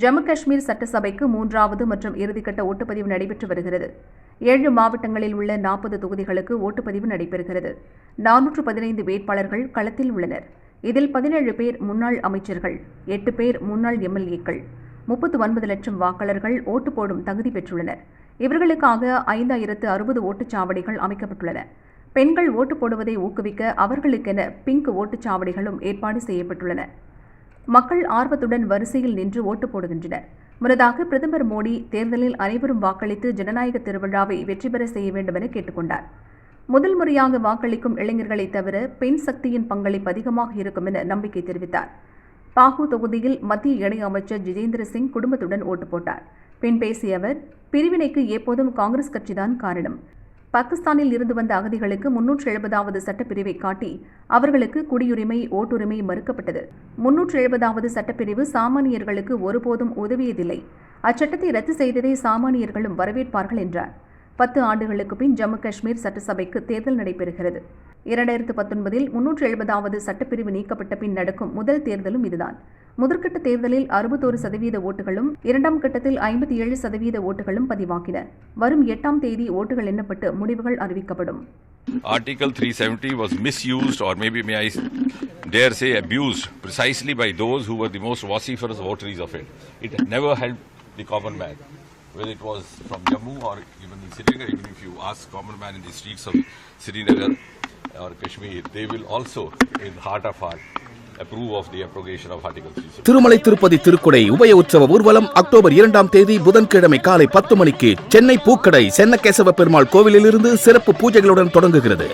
ஜம்மு காஷ்மீர் சட்டசபைக்கு மூன்றாவது மற்றும் இறுதிக்கட்ட ஓட்டுப்பதிவு நடைபெற்று வருகிறது. ஏழு மாவட்டங்களில் உள்ள நாற்பது தொகுதிகளுக்கு ஓட்டுப்பதிவு நடைபெறுகிறது. நானூற்று பதினைந்து வேட்பாளர்கள் களத்தில் உள்ளனர். இதில் பதினேழு பேர் முன்னாள் அமைச்சர்கள் எட்டு பேர் முன்னாள் எம்எல்ஏக்கள் முப்பத்து ஒன்பது லட்சம் வாக்காளர்கள் ஓட்டு போடும் தகுதி பெற்றுள்ளனர். இவர்களுக்காக ஐந்தாயிரத்து அறுபது ஓட்டுச்சாவடிகள் அமைக்கப்பட்டுள்ளன. பெண்கள் ஓட்டு போடுவதை ஊக்குவிக்க அவர்களுக்கென பிங்க் ஓட்டுச்சாவடிகளும் ஏற்பாடு செய்யப்பட்டுள்ளன. மக்கள் ஆர்வத்துடன் வரிசையில் நின்று ஓட்டு போடுகின்றனர். முன்னதாக பிரதமர் மோடி தேர்தலில் அனைவரும் வாக்களித்து ஜனநாயக திருவிழாவை வெற்றி பெற செய்ய வேண்டும் என கேட்டுக்கொண்டார். முதல் முறையாக வாக்களிக்கும் இளைஞர்களைத் தவிர பெண் சக்தியின் பங்களிப்பு அதிகமாக இருக்கும் என நம்பிக்கை தெரிவித்தார். பாகு தொகுதியில் மத்திய இணையமைச்சர் ஜிதேந்திர சிங் குடும்பத்துடன் ஓட்டு போட்டார். பின் பேசிய அவர் பிரிவினைக்கு எப்போதும் காங்கிரஸ் கட்சிதான் காரணம். பாகிஸ்தானில் இருந்து வந்த அகதிகளுக்கு முன்னூற்று எழுபதாவது சட்டப்பிரிவை காட்டி அவர்களுக்கு குடியுரிமை ஓட்டுரிமை மறுக்கப்பட்டது. முன்னூற்று எழுபதாவது சட்டப்பிரிவு சாமானியர்களுக்கு ஒருபோதும் உதவியதில்லை. அச்சட்டத்தை ரத்து செய்ததை சாமானியர்களும் வரவேற்பார்கள் என்றார். பத்து ஆண்டுகளுக்கு பின் ஜம்மு காஷ்மீர் சட்டசபைக்கு தேர்தல் நடைபெறுகிறது. இரண்டாயிரத்து பத்தொன்பதில் முன்னூற்று எழுபதாவது சட்டப்பிரிவு நீக்கப்பட்ட பின் நடக்கும் முதல் தேர்தலும் இதுதான். முதற்கட்ட தேர்தலில் அறுபத்தோரு சதவீத ஓட்டுகளும் இரண்டாம் கட்டத்தில் ஐம்பத்தி ஏழு சதவீத ஓட்டுகளும் பதிவாகின. வரும் எட்டாம் தேதி ஓட்டுகள் எண்ணப்பட்டு முடிவுகள் அறிவிக்கப்படும். Article 370 was misused, or maybe may I dare say abused, precisely by those who were the most vociferous votaries of it. It never helped the common man, whether it was from Jammu or even in Srinagar. Even if you ask common man in the streets of Srinagar or Kashmir, they will also, in heart of heart, Thirumalai Tirupati திருக்குடை உபய உற்சவ ஊர்வலம் October இரண்டாம் தேதி புதன்கிழமை காலை பத்து மணிக்கு சென்னை பூக்கடை சென்னகேசவ பெருமாள் கோவிலிலிருந்து சிறப்பு பூஜைகளுடன் தொடங்குகிறது